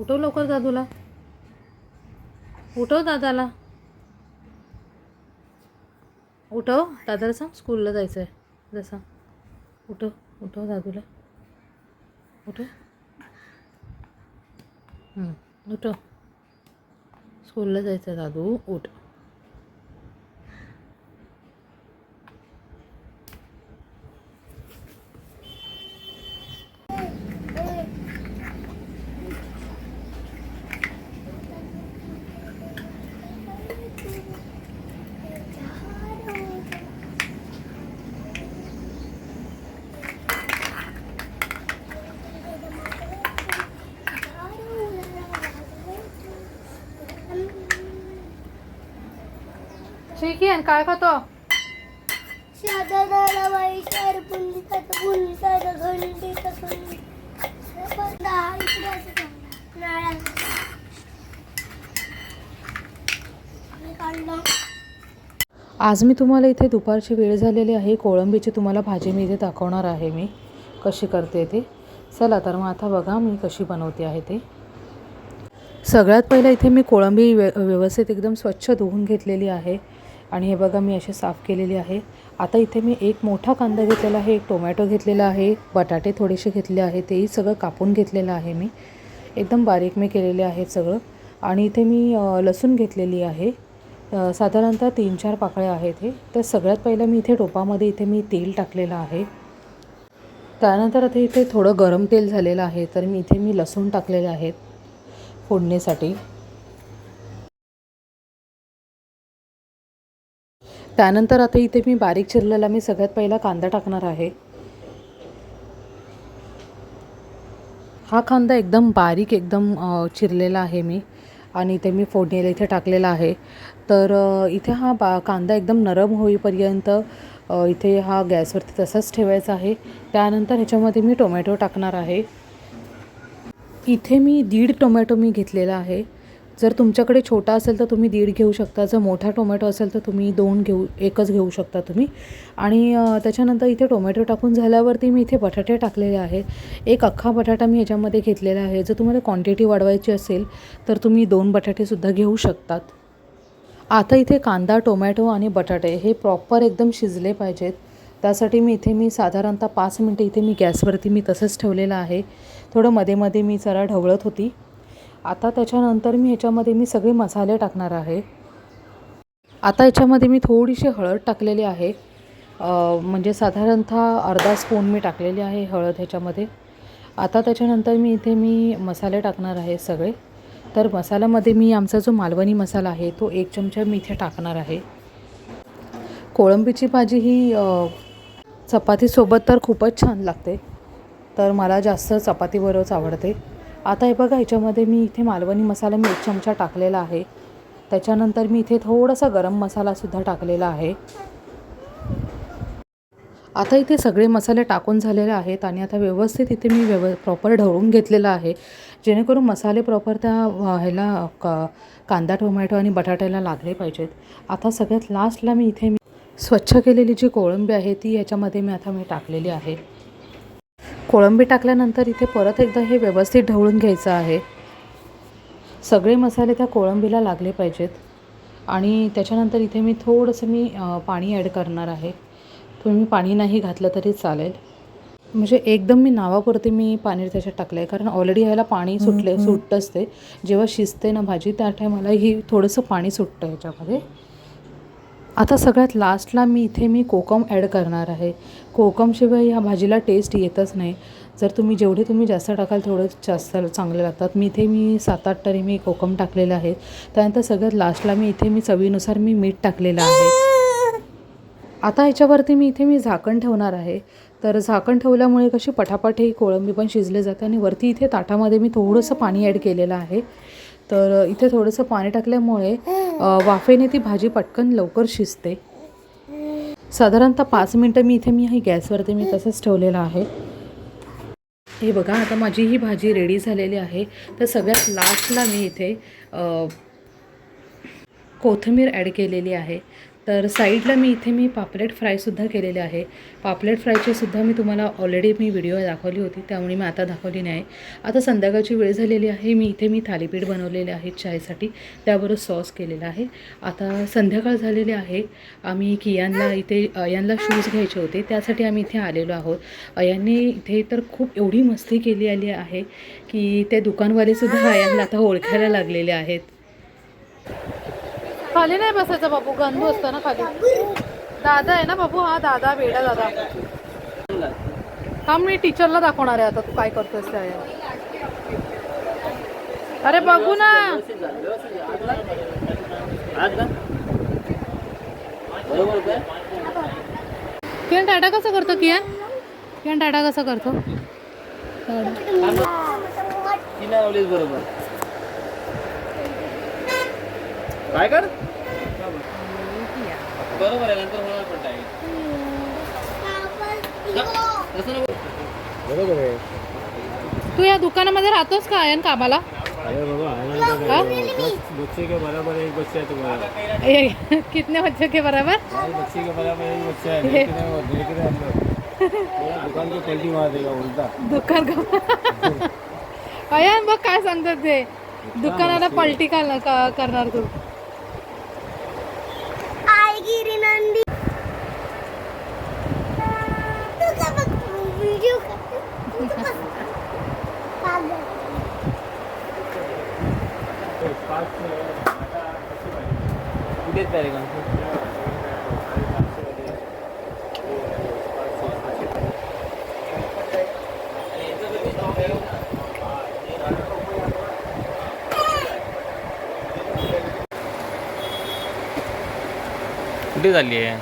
उठव लवकर दादूला. उठव दादाला. उठव. दादाला सांग स्कूलला जायचं आहे जसा उठव. उठव दादूला. उठव. उठव. स्कूलला जायचं आहे दादू. उठ. ठीक आहे काय खातो? घंटी दहा इकडे असं. हे काढलं. आज मी तुम्हाला इथे दुपारची वेळ झालेली आहे. कोळंबीची तुम्हाला भाजी मी इथे दाखवणार आहे मी. कशी करते ते? चला तर मग आता बघा मी कशी बनवते आहे ते. सगळ्यात पहिलं इथे मी कोळंबी व्य व्यवस्थित एकदम स्वच्छ धुवून घेतलेली आहे. आणि हे बघा मी अशी साफ केलेली आहे. आता इथे मी एक मोठा कांदा घेतलेला आहे एक टोमॅटो घेतलेला आहे बटाटे थोडेसे घेतले आहे तेही सगळं कापून घेतलेलं आहे मी. एकदम बारीक मी केलेले आहे सगळं. आणि इथे मी लसूण घेतलेली आहे. साधारणतः तीन चार पाकळ्या आहेत हे. तर सगळ्यात पहिलं मी इथे टोपामध्ये इथे मी तेल टाकलेलं आहे. त्यानंतर आता इथे थोडं गरम तेल झालेलं आहे तर मी इथे मी लसूण टाकलेले आहेत फोडणीसाठी. त्यानंतर आता इथे मी बारीक चिरलेला मी सगळ्यात पहिला कांदा टाकणार आहे. हा कांदा एकदम बारीक एकदम चिरलेला आहे मी. आणि इथे मी फोडणीला इथे टाकलेला आहे. तर इथे हा बा कांदा एकदम नरम होईपर्यंत इथे हा गॅसवरती तसाच ठेवायचा आहे. त्यानंतर ह्याच्यामध्ये मी टोमॅटो टाकणार आहे. इथे मी दीड टोमॅटो मी घेतलेला आहे. जर तुमच्याकडे छोटा असेल तर तुम्ही दीड घेऊ शकता. जर मोठा टोमॅटो असेल तर तुम्ही दोन घेऊ एकच घेऊ शकता तुम्ही. आणि त्याच्यानंतर इथे टोमॅटो टाकून झाल्यावरती मी इथे बटाटे टाकलेले आहेत. एक अख्खा बटाटा मी ह्याच्यामध्ये घेतलेला आहे. जर तुम्हाला क्वांटिटी वाढवायची असेल तर तुम्ही दोन बटाटेसुद्धा घेऊ शकतात. आता इथे कांदा टोमॅटो आणि बटाटे हे प्रॉपर एकदम शिजले पाहिजेत. त्यासाठी मी इथे मी साधारणतः पाच मिनटं इथे मी गॅसवरती मी तसंच ठेवलेलं आहे. थोडं मध्ये मध्ये मी जरा ढवळत होती. आता त्याच्यानंतर मी ह्याच्यामध्ये मी सगळे मसाले टाकणार आहे. आता याच्यामध्ये मी थोडीशी हळद टाकलेली आहे. म्हणजे साधारणतः अर्धा स्पून मी टाकलेली आहे हळद ह्याच्यामध्ये. आता त्याच्यानंतर मी इथे मी मसाले टाकणार आहे सगळे. तर मसाल्यामध्ये मी आमचा जो मालवणी मसाला आहे तो एक चमचा मी इथे टाकणार आहे. कोळंबीची भाजी ही चपातीसोबत तर खूपच छान लागते. तर मला जास्त चपातीबरोबरच आवडते. आता हे बघा याच्यामध्ये मी इथे मालवणी मसाला मी एक चमचा टाकलेला आहे. त्याच्यानंतर मी इथे थोडासा गरम मसालासुद्धा टाकलेला आहे. आता इथे सगळे मसाले टाकून झालेले आहेत आणि आता व्यवस्थित इथे मी व्यव प्रॉपर ढवळून घेतलेलं आहे. जेणेकरून मसाले प्रॉपर त्या ह्याला क कांदा टोमॅटो आणि बटाट्याला लागले पाहिजेत. आता सगळ्यात लास्टला मी इथे मी स्वच्छ केलेली जी कोळंबी आहे ती याच्यामध्ये मी आता मी टाकलेली आहे. कोळंबी टाकल्यानंतर इथे परत एकदा हे व्यवस्थित ढवळून घ्यायचं आहे. सगळे मसाले त्या कोळंबीला लागले पाहिजेत. आणि त्याच्यानंतर इथे मी थोडंसं मी पाणी ॲड करणार आहे. तुम्ही पाणी नाही घातलं तरी चालेल. म्हणजे एकदम मी नावापुरते मी पाणी त्याच्यात टाकलं आहे कारण ऑलरेडी ह्याला पाणी सुटले सुटतंच ते. जेव्हा शिजते ना भाजी त्या टायमाला ही थोडंसं पाणी सुटतं ह्याच्यामध्ये. आता सगळ्यात लास्टला मी इथे मी कोकम ॲड करणार आहे. कोकमशिवाय ह्या भाजीला टेस्ट येतच नाही. जर तुम्ही जेवढे तुम्ही जास्त टाकाल तेवढे जास्त चांगले लागतात. मी इथे मी सात आठ तरी मी कोकम टाकलेलं आहे. त्यानंतर सगळ्यात लास्टला मी इथे मी चवीनुसार मी मीठ टाकलेलं आहे. आता ह्याच्यावरती मी इथे मी झाकण ठेवणार आहे. तर झाकण ठेवल्यामुळे कशी पटापट ही कोळंबी पण शिजले जाते आणि वरती इथे ताटामध्ये मी थोडंसं पाणी ॲड केलेलं आहे. तर इथे थोडंसं पाणी टाकल्यामुळे वाफेने ती भाजी पटकन लवकर शिजते. साधारणतः पाच मिनटं मी इथे मी ही गॅसवरती मी तसंच ठेवलेलं आहे. हे बघा आता माझी ही भाजी रेडी झालेली आहे. तर सगळ्यात लास्टला मी इथे कोथिंबीर ॲड केलेली आहे. तर साईडला मी इथे मी पापलेट फ्रायसुद्धा केलेले आहे. पापलेट फ्रायचे सुद्धा मी तुम्हाला ऑलरेडी मी व्हिडिओ दाखवली होती त्यामुळे मी आता दाखवली नाही. आता संध्याकाळची वेळ झालेली आहे मी इथे मी थालीपीठ बनवलेले आहे चायसाठी त्याबरोबर सॉस केलेला आहे. आता संध्याकाळ झालेली आहे आम्ही कियानला इथे अयानला शूज घ्यायचे होते त्यासाठी आम्ही इथे आलेलो आहोत. अयांनी इथे तर खूप एवढी मस्ती केली आली आहे की ते दुकानवालेसुद्धा अयांना आता ओळखायला लागलेले आहेत. खाली नाही बसायचं बाबू गंदू असतं ना खाली. दादा आहे ना बाबू? हा दादा वेडा दादा. थांब मी टीचरला दाखवणार आहे आता तू काय करतोस त्या अरे बघू ना. किरण टाटा कसं करतो किरण? किरण टाटा कसं करतो? बरोबर. काय कर। बरोबर आहे नंतर होणार पण टाइम बरोबर आहे. तू या दुकानामध्ये राहतोस का अयन कामाला? अरे बाबा बच्चे के बराबर एक बच्चा है तुम्हारा कितने बच्चे के बराबर? बच्चे के बराबर एक बच्चा है देख रहे हो. देख रहे हम लोग दुकान को पलटी मार देगा उल्टा. दुकान का? अयन बघ काय सांगतात ते. दुकानाला पलटी का का- करणार तू? आएगी रे नंदी तू का बघ व्हिडिओ कुठेच पाहिजे का कुठे चालली आहे?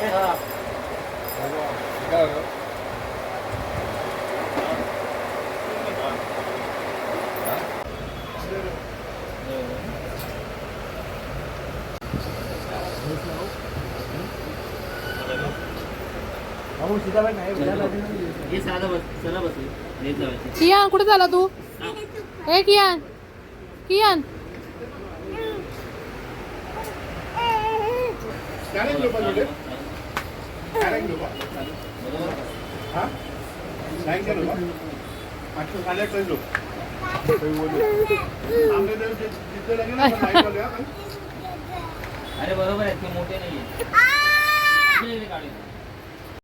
हे कियान कुठे झाला तू? ए कियान. कियान. अरे बरोबर आहे ते मोठे काढूया.